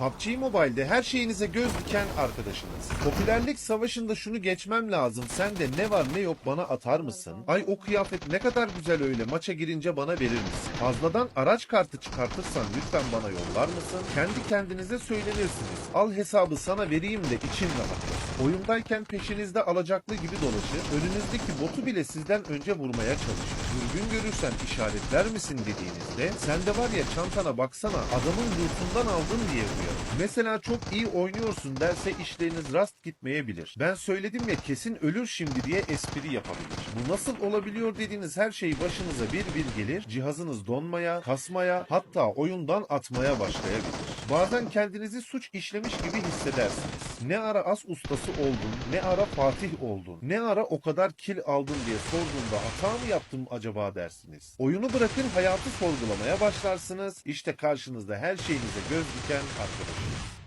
PUBG Mobile'de her şeyinize göz diken arkadaşınız. Popülerlik savaşında şunu geçmem lazım. Sen de ne var ne yok bana atar mısın? Ay o kıyafet ne kadar güzel öyle. Maça girince bana verir misin? Fazladan araç kartı çıkartırsan lütfen bana yollar mısın? Kendi kendinize söylenirsiniz. Al hesabı sana vereyim de için rahatlasın. Oyundayken peşinizde alacaklı gibi dolaşır. Önünüzdeki botu bile sizden önce vurmaya çalışır. Dürbün görürsen işaretler misin dediğinizde sen de var ya çantana baksana adamın lootundan aldın diye uyarır. Mesela çok iyi oynuyorsun derse işleriniz rast gitmeyebilir. Ben söyledim ya kesin ölür şimdi diye espri yapabilir. Bu nasıl olabiliyor dediğiniz her şey başınıza bir bir gelir. Cihazınız donmaya, kasmaya hatta oyundan atmaya başlayabilir. Bazen kendinizi suç işlemiş gibi hissedersiniz. Ne ara as ustası oldun, ne ara Fatih oldun, ne ara o kadar kil aldın diye sorduğunda hata mı yaptım acaba dersiniz. Oyunu bırakın hayatı sorgulamaya başlarsınız. İşte karşınızda her şeyinize göz diken arkadaşınız.